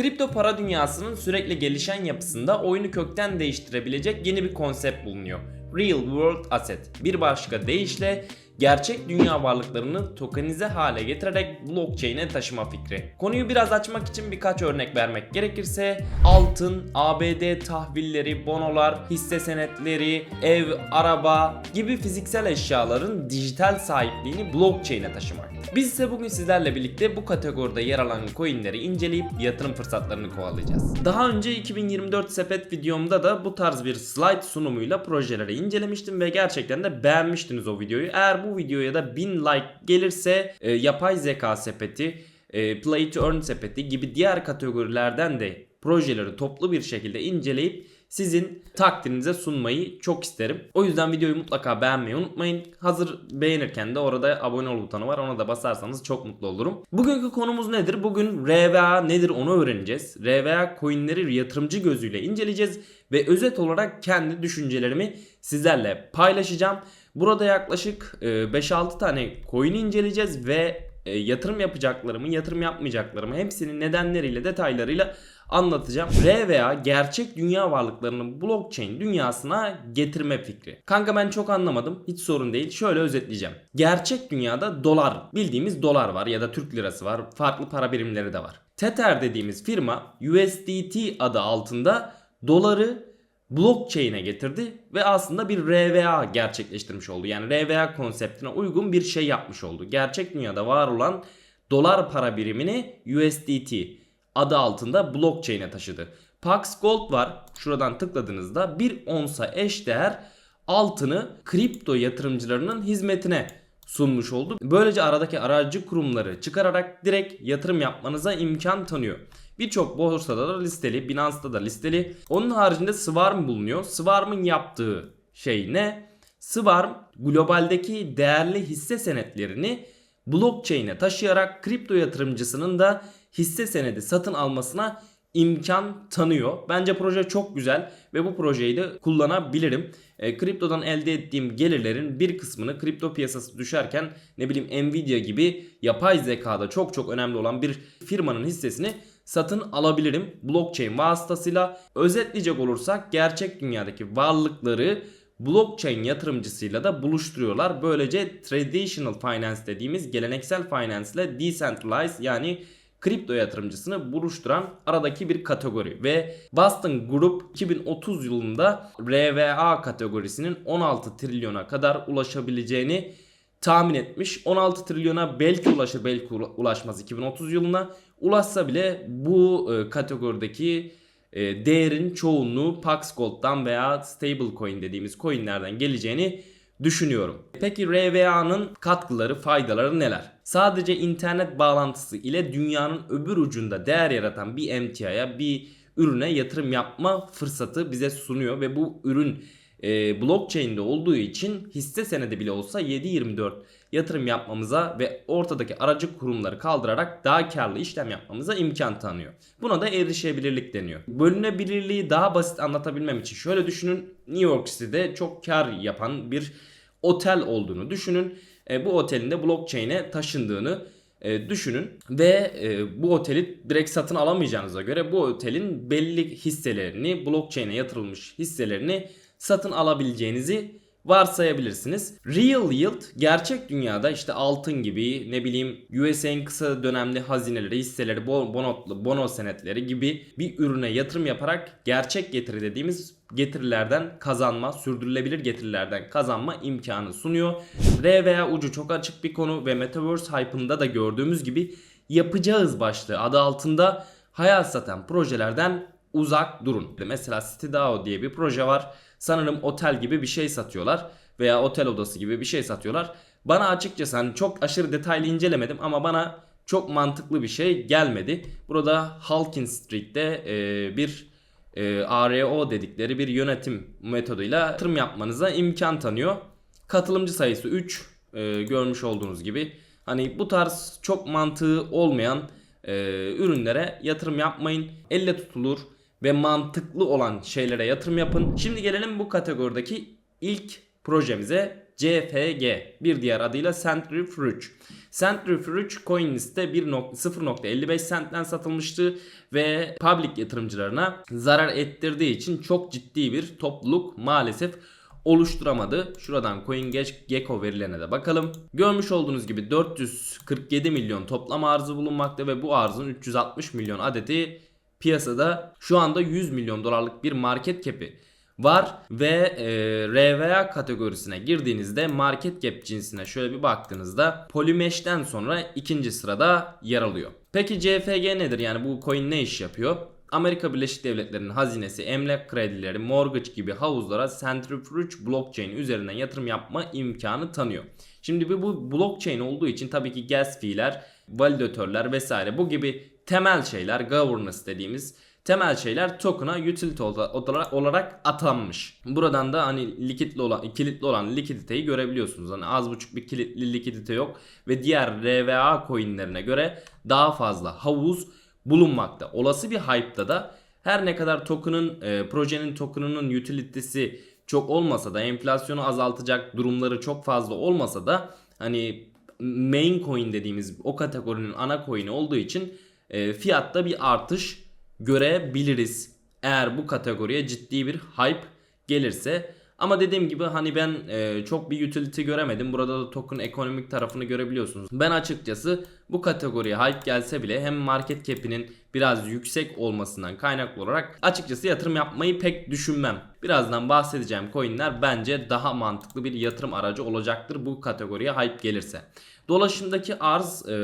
Kripto para dünyasının sürekli gelişen yapısında oyunu kökten değiştirebilecek yeni bir konsept bulunuyor. Real World Asset. Bir başka deyişle gerçek dünya varlıklarını tokenize hale getirerek blockchain'e taşıma fikri. Konuyu biraz açmak için birkaç örnek vermek gerekirse altın, ABD tahvilleri, bonolar, hisse senetleri, ev, araba gibi fiziksel eşyaların dijital sahipliğini blockchain'e taşımak. Biz ise bugün sizlerle birlikte bu kategoride yer alan coinleri inceleyip yatırım fırsatlarını kovalayacağız. Daha önce 2024 sepet videomda da bu tarz bir slide sunumuyla projeleri incelemiştim ve gerçekten de beğenmiştiniz o videoyu. Eğer bu videoya da 1000 like gelirse e, yapay zeka sepeti, e, play to earn sepeti gibi diğer kategorilerden de projeleri toplu bir şekilde inceleyip sizin takdirinize sunmayı çok isterim. O yüzden videoyu mutlaka beğenmeyi unutmayın. Hazır beğenirken de orada abone ol butonu var. Ona da basarsanız çok mutlu olurum. Bugünkü konumuz nedir? Bugün RVA nedir onu öğreneceğiz. RVA coinleri yatırımcı gözüyle inceleyeceğiz ve özet olarak kendi düşüncelerimi sizlerle paylaşacağım. Burada yaklaşık e, 5-6 tane coin inceleyeceğiz ve e, yatırım yapacaklarımı, yatırım yapmayacaklarımı hepsinin nedenleriyle, detaylarıyla anlatacağım. RVA gerçek dünya varlıklarını blockchain dünyasına getirme fikri. Kanka ben çok anlamadım. Hiç sorun değil. Şöyle özetleyeceğim. Gerçek dünyada dolar, bildiğimiz dolar var ya da Türk lirası var. Farklı para birimleri de var. Tether dediğimiz firma USDT adı altında doları blockchain'e getirdi ve aslında bir RVA gerçekleştirmiş oldu. Yani RVA konseptine uygun bir şey yapmış oldu. Gerçek dünyada var olan dolar para birimini USDT adı altında blockchain'e taşıdı. Pax Gold var. Şuradan tıkladığınızda bir onsa eş değer altını kripto yatırımcılarının hizmetine sunmuş oldu. Böylece aradaki aracı kurumları çıkararak direkt yatırım yapmanıza imkan tanıyor. Birçok borsada da listeli, Binance'da da listeli. Onun haricinde Swarm bulunuyor. Swarm'ın yaptığı şey ne? Swarm globaldeki değerli hisse senetlerini blockchain'e taşıyarak kripto yatırımcısının da hisse senedi satın almasına imkan tanıyor. Bence proje çok güzel ve bu projeyi de kullanabilirim. E, kriptodan elde ettiğim gelirlerin bir kısmını kripto piyasası düşerken ne bileyim Nvidia gibi yapay zekada çok çok önemli olan bir firmanın hissesini satın alabilirim. Blockchain vasıtasıyla özetleyecek olursak gerçek dünyadaki varlıkları blockchain yatırımcısıyla da buluşturuyorlar. Böylece traditional finance dediğimiz geleneksel finance ile decentralized yani kripto yatırımcısını buluşturan aradaki bir kategori ve Boston Group 2030 yılında RVA kategorisinin 16 trilyona kadar ulaşabileceğini tahmin etmiş. 16 trilyona belki ulaşır belki ulaşmaz 2030 yılına. Ulaşsa bile bu e, kategorideki e, değerin çoğunluğu Pax Gold'dan veya stablecoin dediğimiz coinlerden geleceğini düşünüyorum. Peki RVA'nın katkıları, faydaları neler? Sadece internet bağlantısı ile dünyanın öbür ucunda değer yaratan bir emtiaya, bir ürüne yatırım yapma fırsatı bize sunuyor ve bu ürün e, blockchain'de olduğu için hisse senedi bile olsa 7/24 yatırım yapmamıza ve ortadaki aracı kurumları kaldırarak daha karlı işlem yapmamıza imkan tanıyor. Buna da erişebilirlik deniyor. Bölünebilirliği daha basit anlatabilmem için şöyle düşünün. New York City'de çok kar yapan bir otel olduğunu düşünün. E, bu otelin de blockchain'e taşındığını e, düşünün ve e, bu oteli direkt satın alamayacağınıza göre bu otelin belli hisselerini blockchain'e yatırılmış hisselerini satın alabileceğinizi varsayabilirsiniz. Real yield gerçek dünyada işte altın gibi ne bileyim USA'nın kısa dönemli hazineleri, hisseleri, bono, bono senetleri gibi bir ürüne yatırım yaparak gerçek getiri dediğimiz getirilerden kazanma, sürdürülebilir getirilerden kazanma imkanı sunuyor. R veya ucu çok açık bir konu ve Metaverse hype'ında da gördüğümüz gibi yapacağız başlığı adı altında hayal satan projelerden uzak durun. Mesela CityDAO diye bir proje var. Sanırım otel gibi bir şey satıyorlar veya otel odası gibi bir şey satıyorlar. Bana açıkçası hani çok aşırı detaylı incelemedim ama bana çok mantıklı bir şey gelmedi. Burada Halkin Street'te e, bir e, ARO dedikleri bir yönetim metoduyla yatırım yapmanıza imkan tanıyor. Katılımcı sayısı 3 e, görmüş olduğunuz gibi. Hani bu tarz çok mantığı olmayan e, ürünlere yatırım yapmayın. Elle tutulur ve mantıklı olan şeylere yatırım yapın. Şimdi gelelim bu kategorideki ilk projemize CFG bir diğer adıyla Centrifuge. Centrifuge CoinList'te 0.55 centten satılmıştı ve public yatırımcılarına zarar ettirdiği için çok ciddi bir topluluk maalesef oluşturamadı. Şuradan CoinGecko verilerine de bakalım. Görmüş olduğunuz gibi 447 milyon toplam arzı bulunmakta ve bu arzın 360 milyon adeti piyasada şu anda 100 milyon dolarlık bir market cap'i var ve e, RVA kategorisine girdiğinizde market cap cinsine şöyle bir baktığınızda Polymesh'ten sonra ikinci sırada yer alıyor. Peki CFG nedir? Yani bu coin ne iş yapıyor? Amerika Birleşik Devletleri'nin hazinesi, emlak kredileri, mortgage gibi havuzlara Centrifuge blockchain üzerinden yatırım yapma imkanı tanıyor. Şimdi bu blockchain olduğu için tabii ki gas fee'ler, validatörler vesaire bu gibi temel şeyler, governance dediğimiz temel şeyler token'a utility olarak atanmış. Buradan da hani likitli olan, kilitli olan likiditeyi görebiliyorsunuz. Hani az buçuk bir kilitli likidite yok ve diğer RVA coinlerine göre daha fazla havuz bulunmakta. Olası bir hype'da da her ne kadar token'ın e, projenin token'ının utility'si çok olmasa da enflasyonu azaltacak durumları çok fazla olmasa da hani main coin dediğimiz o kategorinin ana coin'i olduğu için e, fiyatta bir artış görebiliriz. Eğer bu kategoriye ciddi bir hype gelirse. Ama dediğim gibi hani ben e, çok bir utility göremedim. Burada da token ekonomik tarafını görebiliyorsunuz. Ben açıkçası bu kategoriye hype gelse bile hem market cap'inin biraz yüksek olmasından kaynaklı olarak açıkçası yatırım yapmayı pek düşünmem. Birazdan bahsedeceğim coinler bence daha mantıklı bir yatırım aracı olacaktır bu kategoriye hype gelirse. Dolaşımdaki arz e,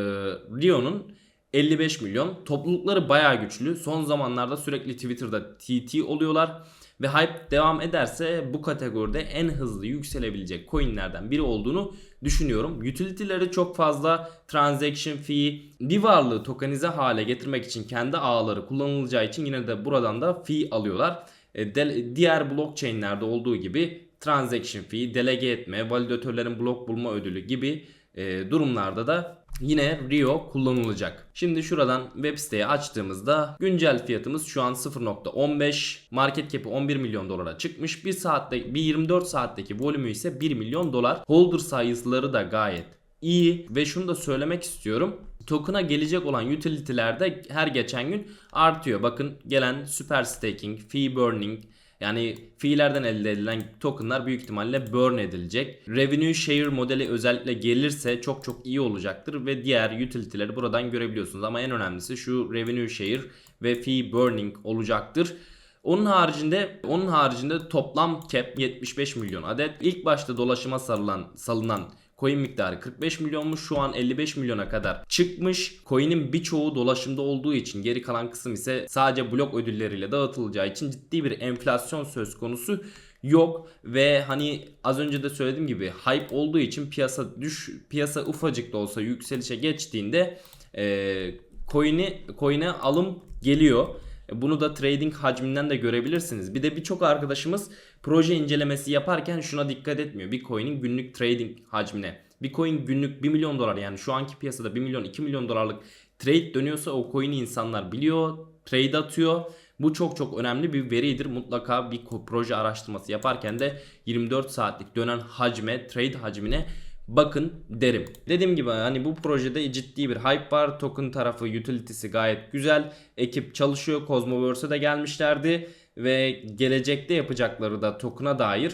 Rio'nun 55 milyon. Toplulukları baya güçlü. Son zamanlarda sürekli Twitter'da TT oluyorlar. Ve hype devam ederse bu kategoride en hızlı yükselebilecek coinlerden biri olduğunu düşünüyorum. Utility'leri çok fazla transaction fee, bir varlığı tokenize hale getirmek için kendi ağları kullanılacağı için yine de buradan da fee alıyorlar. E, diğer blockchain'lerde olduğu gibi transaction fee, delege etme, validatörlerin blok bulma ödülü gibi e, durumlarda da yine Rio kullanılacak. Şimdi şuradan web siteyi açtığımızda güncel fiyatımız şu an 0.15. Market cap'i 11 milyon dolara çıkmış. Bir saatte bir 24 saatteki volümü ise 1 milyon dolar. Holder sayıları da gayet iyi ve şunu da söylemek istiyorum. Token'a gelecek olan utility'ler de her geçen gün artıyor. Bakın gelen super staking, fee burning, yani fiillerden elde edilen tokenlar büyük ihtimalle burn edilecek. Revenue share modeli özellikle gelirse çok çok iyi olacaktır ve diğer utility'leri buradan görebiliyorsunuz. Ama en önemlisi şu revenue share ve fee burning olacaktır. Onun haricinde onun haricinde toplam cap 75 milyon adet. İlk başta dolaşıma salınan salınan Coin miktarı 45 milyonmuş şu an 55 milyona kadar çıkmış. Coin'in birçoğu dolaşımda olduğu için geri kalan kısım ise sadece blok ödülleriyle dağıtılacağı için ciddi bir enflasyon söz konusu yok ve hani az önce de söylediğim gibi hype olduğu için piyasa düş piyasa ufacık da olsa yükselişe geçtiğinde e, coin'i coin'e alım geliyor. Bunu da trading hacminden de görebilirsiniz. Bir de birçok arkadaşımız proje incelemesi yaparken şuna dikkat etmiyor. Bitcoin'in günlük trading hacmine. Bitcoin günlük 1 milyon dolar yani şu anki piyasada 1 milyon 2 milyon dolarlık trade dönüyorsa o coin'i insanlar biliyor. Trade atıyor. Bu çok çok önemli bir veridir. Mutlaka bir proje araştırması yaparken de 24 saatlik dönen hacme, trade hacmine bakın derim. Dediğim gibi hani bu projede ciddi bir hype var. Token tarafı utility'si gayet güzel. Ekip çalışıyor. Cosmoverse'e de gelmişlerdi ve gelecekte yapacakları da token'a dair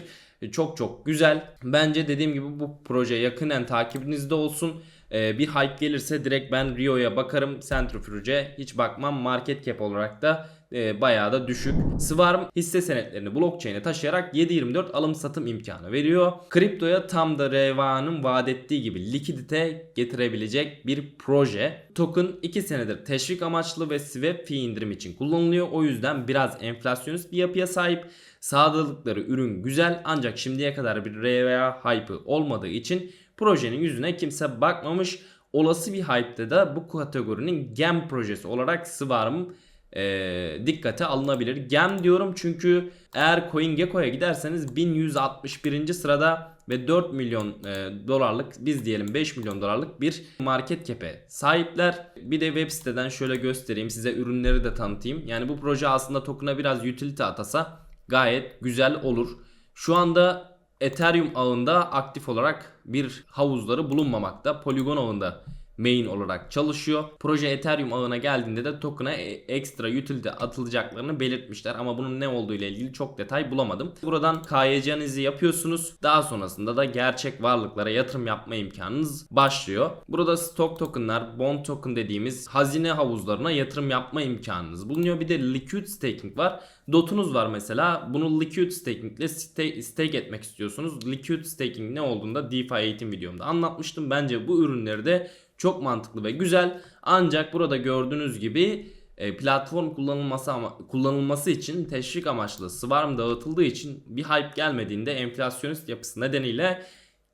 çok çok güzel. Bence dediğim gibi bu proje yakinen takibinizde olsun. Ee, bir hype gelirse direkt ben Rio'ya bakarım. Centrifuge'e hiç bakmam. Market cap olarak da e, bayağı da düşük. Swarm hisse senetlerini blockchain'e taşıyarak 7/24 alım satım imkanı veriyor. Kriptoya tam da Reva'nın vaat ettiği gibi likidite getirebilecek bir proje. Token 2 senedir teşvik amaçlı ve swap fee indirim için kullanılıyor. O yüzden biraz enflasyonist bir yapıya sahip. Sağladıkları ürün güzel ancak şimdiye kadar bir RVA hype'ı olmadığı için projenin yüzüne kimse bakmamış. Olası bir hype'de de bu kategorinin GEM projesi olarak Swarm e, dikkate alınabilir. Gem diyorum çünkü eğer CoinGecko'ya giderseniz 1161. sırada ve 4 milyon e, dolarlık biz diyelim 5 milyon dolarlık bir market cap'e sahipler. Bir de web siteden şöyle göstereyim size ürünleri de tanıtayım. Yani bu proje aslında token'a biraz utility atasa gayet güzel olur. Şu anda Ethereum ağında aktif olarak bir havuzları bulunmamakta. Polygon ağında main olarak çalışıyor. Proje Ethereum ağına geldiğinde de token'a e- ekstra utility atılacaklarını belirtmişler ama bunun ne olduğu ile ilgili çok detay bulamadım. Buradan KYC'nizi yapıyorsunuz. Daha sonrasında da gerçek varlıklara yatırım yapma imkanınız başlıyor. Burada stock tokenlar, bond token dediğimiz hazine havuzlarına yatırım yapma imkanınız bulunuyor. Bir de liquid staking var. Dotunuz var mesela. Bunu liquid staking ile stake, etmek istiyorsunuz. Liquid staking ne olduğunda DeFi eğitim videomda anlatmıştım. Bence bu ürünleri de çok mantıklı ve güzel. Ancak burada gördüğünüz gibi e, platform kullanılması ama kullanılması için teşvik amaçlı Swarm dağıtıldığı için bir hype gelmediğinde enflasyonist yapısı nedeniyle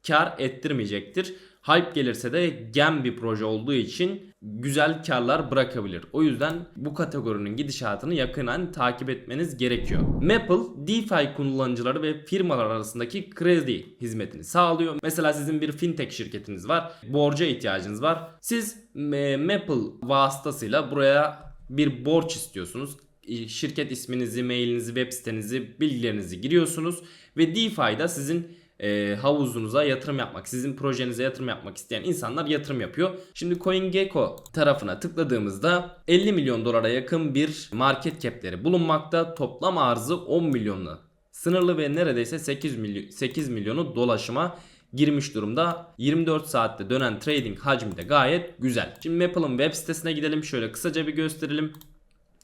kar ettirmeyecektir. Hype gelirse de gem bir proje olduğu için güzel karlar bırakabilir. O yüzden bu kategorinin gidişatını yakından takip etmeniz gerekiyor. Maple, DeFi kullanıcıları ve firmalar arasındaki kredi hizmetini sağlıyor. Mesela sizin bir fintech şirketiniz var. Borca ihtiyacınız var. Siz e, Maple vasıtasıyla buraya bir borç istiyorsunuz. E, Şirket isminizi, mailinizi, web sitenizi, bilgilerinizi giriyorsunuz ve DeFi'da sizin e, havuzunuza yatırım yapmak, sizin projenize yatırım yapmak isteyen insanlar yatırım yapıyor. Şimdi CoinGecko tarafına tıkladığımızda 50 milyon dolara yakın bir market cap'leri bulunmakta. Toplam arzı 10 milyonla sınırlı ve neredeyse 8 milyon 8 milyonu dolaşıma girmiş durumda. 24 saatte dönen trading hacmi de gayet güzel. Şimdi Maple'ın web sitesine gidelim. Şöyle kısaca bir gösterelim.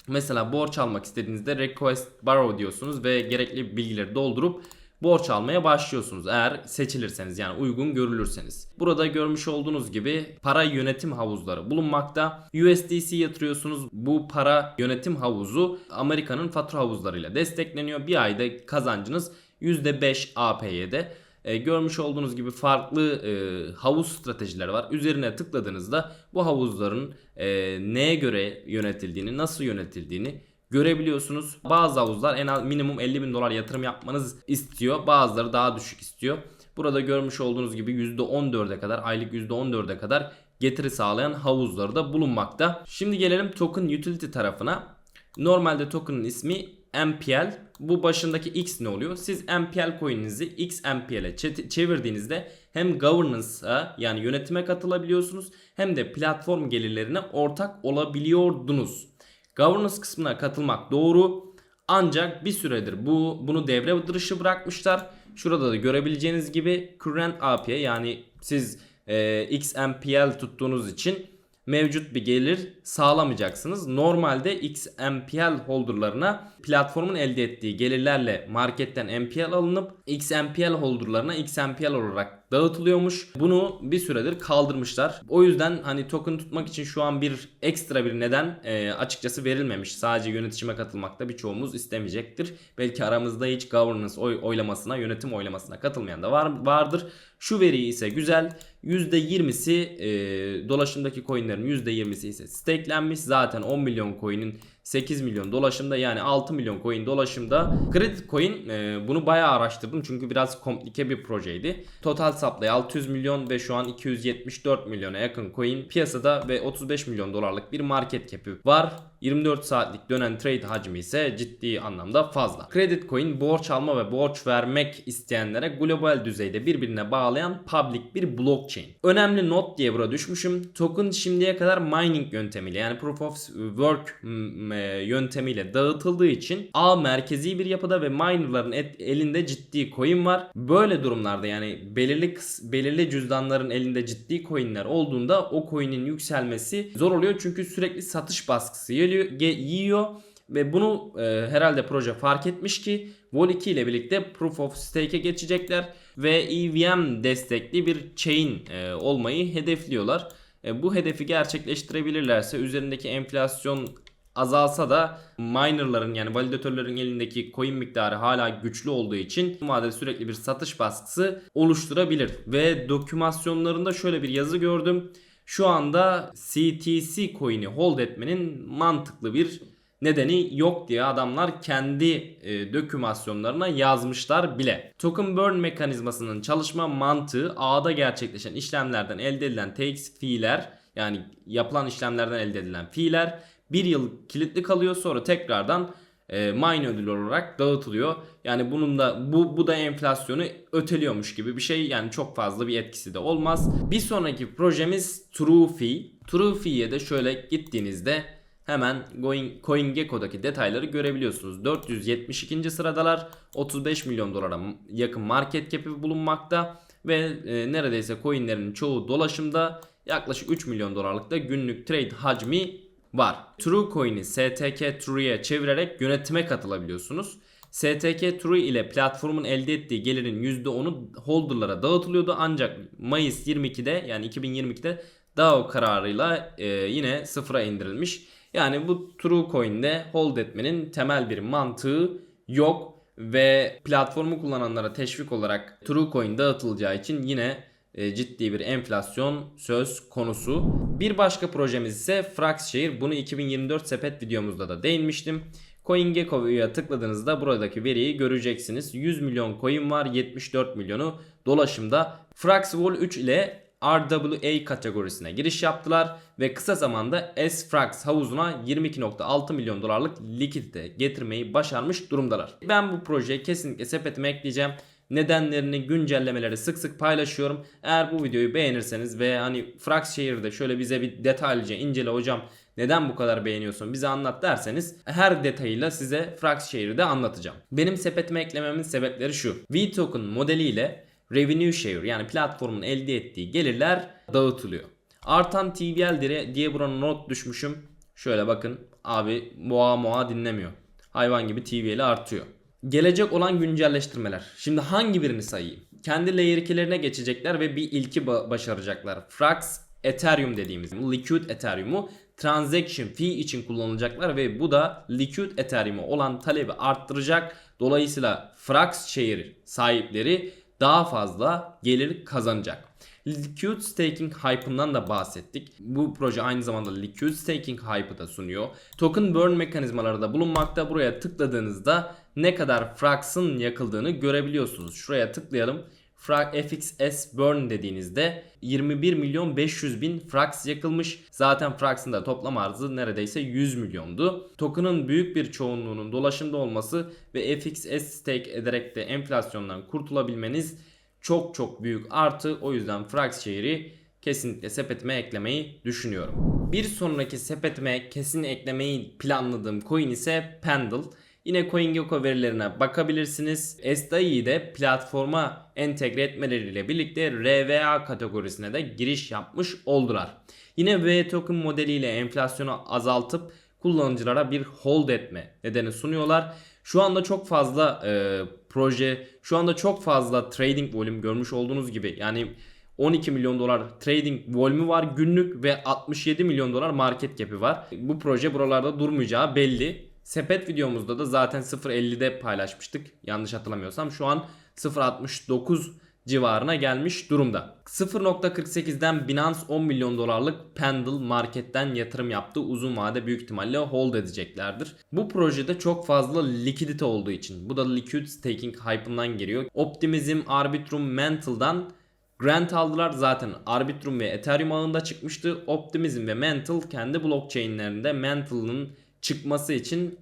Mesela borç almak istediğinizde request borrow diyorsunuz ve gerekli bilgileri doldurup borç almaya başlıyorsunuz eğer seçilirseniz yani uygun görülürseniz. Burada görmüş olduğunuz gibi para yönetim havuzları bulunmakta. USDC yatırıyorsunuz. Bu para yönetim havuzu Amerika'nın fatura havuzlarıyla destekleniyor. Bir ayda kazancınız %5 APY'de. E, görmüş olduğunuz gibi farklı e, havuz stratejileri var. Üzerine tıkladığınızda bu havuzların e, neye göre yönetildiğini, nasıl yönetildiğini görebiliyorsunuz. Bazı havuzlar en az minimum 50 bin dolar yatırım yapmanız istiyor. Bazıları daha düşük istiyor. Burada görmüş olduğunuz gibi %14'e kadar aylık %14'e kadar getiri sağlayan havuzları da bulunmakta. Şimdi gelelim token utility tarafına. Normalde token'ın ismi MPL. Bu başındaki X ne oluyor? Siz MPL coin'inizi XMPL'e çe- çevirdiğinizde hem governance'a yani yönetime katılabiliyorsunuz hem de platform gelirlerine ortak olabiliyordunuz. Governance kısmına katılmak doğru. Ancak bir süredir bu bunu devre dışı bırakmışlar. Şurada da görebileceğiniz gibi current API yani siz e, XMPL tuttuğunuz için mevcut bir gelir sağlamayacaksınız. Normalde XMPL holderlarına platformun elde ettiği gelirlerle marketten MPL alınıp XMPL holderlarına XMPL olarak dağıtılıyormuş. Bunu bir süredir kaldırmışlar. O yüzden hani token tutmak için şu an bir ekstra bir neden e, açıkçası verilmemiş. Sadece yönetişime katılmakta birçoğumuz istemeyecektir. Belki aramızda hiç governance oy, oylamasına, yönetim oylamasına katılmayan da var vardır. Şu veri ise güzel. %20'si e, dolaşımdaki coinlerin %20'si ise stakelenmiş. Zaten 10 milyon coin'in 8 milyon dolaşımda yani 6 milyon coin dolaşımda. Credit Coin e, bunu bayağı araştırdım çünkü biraz komplike bir projeydi. Total supply 600 milyon ve şu an 274 milyona yakın coin piyasada ve 35 milyon dolarlık bir market cap'i var. 24 saatlik dönen trade hacmi ise ciddi anlamda fazla. Credit Coin borç alma ve borç vermek isteyenlere global düzeyde birbirine bağlayan public bir blockchain. Önemli not diye buraya düşmüşüm. Token şimdiye kadar mining yöntemiyle yani proof of work m- e, yöntemiyle dağıtıldığı için ağ merkezi bir yapıda ve minerların et- elinde ciddi coin var. Böyle durumlarda yani belirli belirli cüzdanların elinde ciddi coinler olduğunda o coin'in yükselmesi zor oluyor çünkü sürekli satış baskısı geliyor, ge- yiyor ve bunu e, herhalde proje fark etmiş ki Vol 2 ile birlikte Proof of Stake'e geçecekler ve EVM destekli bir chain e, olmayı hedefliyorlar. E, bu hedefi gerçekleştirebilirlerse üzerindeki enflasyon azalsa da minerların yani validatörlerin elindeki coin miktarı hala güçlü olduğu için bu vadede sürekli bir satış baskısı oluşturabilir. Ve dokümasyonlarında şöyle bir yazı gördüm. Şu anda CTC coin'i hold etmenin mantıklı bir nedeni yok diye adamlar kendi e, dokümasyonlarına yazmışlar bile. Token burn mekanizmasının çalışma mantığı ağda gerçekleşen işlemlerden elde edilen TX fiiller yani yapılan işlemlerden elde edilen fiiller bir yıl kilitli kalıyor sonra tekrardan e, mine ödülü olarak dağıtılıyor. Yani bunun da bu bu da enflasyonu öteliyormuş gibi bir şey. Yani çok fazla bir etkisi de olmaz. Bir sonraki projemiz TrueFi. TrueFi'ye de şöyle gittiğinizde hemen CoinGecko'daki detayları görebiliyorsunuz. 472. sıradalar. 35 milyon dolara yakın market cap'i bulunmakta ve e, neredeyse coinlerin çoğu dolaşımda yaklaşık 3 milyon dolarlık da günlük trade hacmi var. Truecoin'i STK True'ye çevirerek yönetime katılabiliyorsunuz. STK True ile platformun elde ettiği gelirin %10'u holderlara dağıtılıyordu ancak Mayıs 22'de yani 2022'de DAO kararıyla e, yine sıfıra indirilmiş. Yani bu Truecoin'de hold etmenin temel bir mantığı yok ve platformu kullananlara teşvik olarak Truecoin dağıtılacağı için yine e, ciddi bir enflasyon söz konusu. Bir başka projemiz ise Fraxshare. Bunu 2024 sepet videomuzda da değinmiştim. CoinGecko'ya tıkladığınızda buradaki veriyi göreceksiniz. 100 milyon coin var, 74 milyonu dolaşımda. Fraxwall 3 ile RWA kategorisine giriş yaptılar ve kısa zamanda S-Frax havuzuna 22.6 milyon dolarlık likidite getirmeyi başarmış durumdalar. Ben bu projeye kesinlikle sepetime ekleyeceğim. Nedenlerini, güncellemeleri sık sık paylaşıyorum. Eğer bu videoyu beğenirseniz ve hani Frax şehirde şöyle bize bir detaylıca incele hocam neden bu kadar beğeniyorsun bize anlat derseniz her detayıyla size Frax şehirde anlatacağım. Benim sepetime eklememin sebepleri şu. V-Token modeliyle revenue share yani platformun elde ettiği gelirler dağıtılıyor. Artan TVL diye, buraya not düşmüşüm. Şöyle bakın abi boğa moğa dinlemiyor. Hayvan gibi TVL'i artıyor. Gelecek olan güncelleştirmeler. Şimdi hangi birini sayayım? Kendi layer 2'lerine geçecekler ve bir ilki ba- başaracaklar. Frax Ethereum dediğimiz Liquid Ethereum'u transaction fee için kullanacaklar ve bu da Liquid Ethereum'u olan talebi arttıracak. Dolayısıyla Frax Share sahipleri daha fazla gelir kazanacak. Liquid Staking Hype'ından da bahsettik. Bu proje aynı zamanda Liquid Staking Hype'ı da sunuyor. Token burn mekanizmaları da bulunmakta. Buraya tıkladığınızda ne kadar Frax'ın yakıldığını görebiliyorsunuz. Şuraya tıklayalım. FXS burn dediğinizde 21 milyon 500 bin Frax yakılmış. Zaten Frax'ın da toplam arzı neredeyse 100 milyondu. Token'ın büyük bir çoğunluğunun dolaşımda olması ve FXS stake ederek de enflasyondan kurtulabilmeniz çok çok büyük artı. O yüzden Frax şehri kesinlikle sepetime eklemeyi düşünüyorum. Bir sonraki sepetime kesin eklemeyi planladığım coin ise Pendle. Yine CoinGecko verilerine bakabilirsiniz. SDI'yi de platforma entegre etmeleriyle birlikte RVA kategorisine de giriş yapmış oldular. Yine V token modeliyle enflasyonu azaltıp kullanıcılara bir hold etme nedeni sunuyorlar. Şu anda çok fazla e, proje, şu anda çok fazla trading volüm görmüş olduğunuz gibi yani 12 milyon dolar trading volümü var günlük ve 67 milyon dolar market cap'i var. Bu proje buralarda durmayacağı belli. Sepet videomuzda da zaten 0.50'de paylaşmıştık. Yanlış hatırlamıyorsam. Şu an 0.69 civarına gelmiş durumda. 0.48'den Binance 10 milyon dolarlık Pendle marketten yatırım yaptı. Uzun vade büyük ihtimalle hold edeceklerdir. Bu projede çok fazla likidite olduğu için. Bu da liquid staking hype'ından geliyor. Optimism, Arbitrum, Mental'dan Grant aldılar zaten Arbitrum ve Ethereum ağında çıkmıştı. Optimism ve Mantle kendi blockchain'lerinde Mantle'ın çıkması için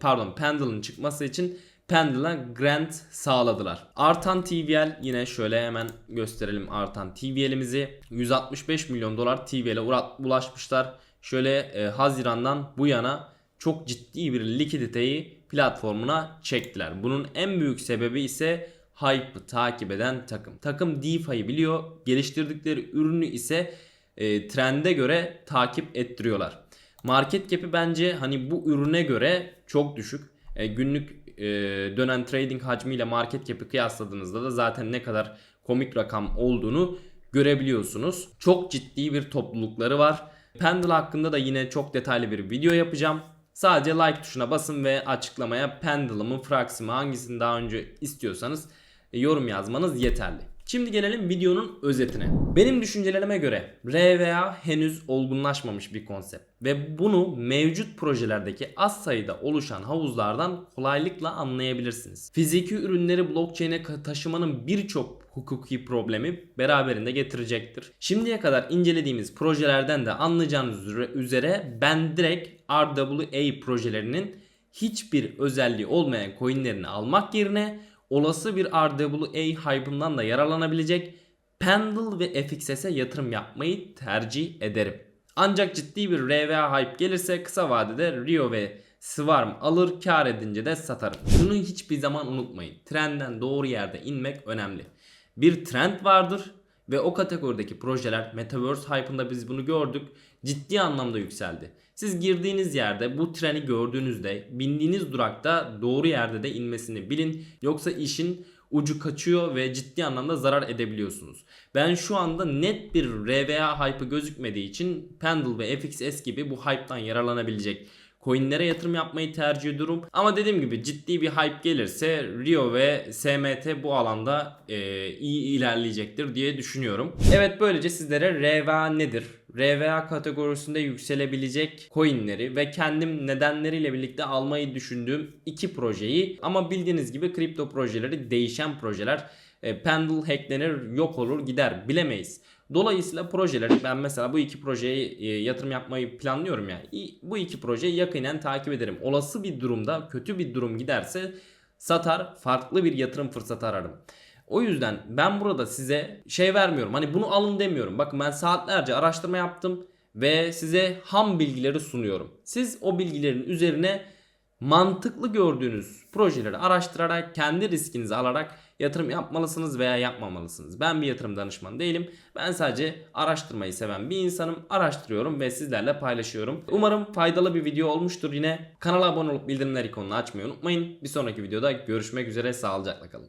pardon Pendle'ın çıkması için Pendle'a grant sağladılar. Artan TVL yine şöyle hemen gösterelim artan TVL'imizi 165 milyon dolar TVL'e ulaşmışlar. Şöyle e, Haziran'dan bu yana çok ciddi bir likiditeyi platformuna çektiler. Bunun en büyük sebebi ise hype'ı takip eden takım. Takım DeFi'yi biliyor. Geliştirdikleri ürünü ise e, trende göre takip ettiriyorlar. Market cap'i bence hani bu ürüne göre çok düşük. E, günlük e, dönen trading hacmiyle market cap'i kıyasladığınızda da zaten ne kadar komik rakam olduğunu görebiliyorsunuz. Çok ciddi bir toplulukları var. Pendle hakkında da yine çok detaylı bir video yapacağım. Sadece like tuşuna basın ve açıklamaya Pendle'ı mı Frax'ı mı hangisini daha önce istiyorsanız e, yorum yazmanız yeterli. Şimdi gelelim videonun özetine. Benim düşüncelerime göre RVA henüz olgunlaşmamış bir konsept ve bunu mevcut projelerdeki az sayıda oluşan havuzlardan kolaylıkla anlayabilirsiniz. Fiziki ürünleri blockchain'e taşımanın birçok hukuki problemi beraberinde getirecektir. Şimdiye kadar incelediğimiz projelerden de anlayacağınız üzere ben direkt RWA projelerinin hiçbir özelliği olmayan coinlerini almak yerine olası bir RWA hype'ından da yararlanabilecek Pendle ve FXS'e yatırım yapmayı tercih ederim. Ancak ciddi bir RVA hype gelirse kısa vadede Rio ve Swarm alır kar edince de satarım. Şunu hiçbir zaman unutmayın. Trendden doğru yerde inmek önemli. Bir trend vardır ve o kategorideki projeler Metaverse hype'ında biz bunu gördük. Ciddi anlamda yükseldi. Siz girdiğiniz yerde bu treni gördüğünüzde bindiğiniz durakta doğru yerde de inmesini bilin. Yoksa işin ucu kaçıyor ve ciddi anlamda zarar edebiliyorsunuz. Ben şu anda net bir RVA hype'ı gözükmediği için Pendle ve FXS gibi bu hype'dan yararlanabilecek coinlere yatırım yapmayı tercih ediyorum. Ama dediğim gibi ciddi bir hype gelirse Rio ve SMT bu alanda e, iyi ilerleyecektir diye düşünüyorum. Evet böylece sizlere RVA nedir? RVA kategorisinde yükselebilecek coinleri ve kendim nedenleriyle birlikte almayı düşündüğüm iki projeyi ama bildiğiniz gibi kripto projeleri değişen projeler. E, Pendle hacklenir yok olur gider bilemeyiz. Dolayısıyla projeleri ben mesela bu iki projeye e, yatırım yapmayı planlıyorum ya. İ- Bu iki projeyi yakinen takip ederim. Olası bir durumda kötü bir durum giderse satar farklı bir yatırım fırsatı ararım. O yüzden ben burada size şey vermiyorum. Hani bunu alın demiyorum. Bakın ben saatlerce araştırma yaptım ve size ham bilgileri sunuyorum. Siz o bilgilerin üzerine mantıklı gördüğünüz projeleri araştırarak kendi riskinizi alarak yatırım yapmalısınız veya yapmamalısınız. Ben bir yatırım danışmanı değilim. Ben sadece araştırmayı seven bir insanım. Araştırıyorum ve sizlerle paylaşıyorum. Umarım faydalı bir video olmuştur yine. Kanala abone olup bildirimler ikonunu açmayı unutmayın. Bir sonraki videoda görüşmek üzere. Sağlıcakla kalın.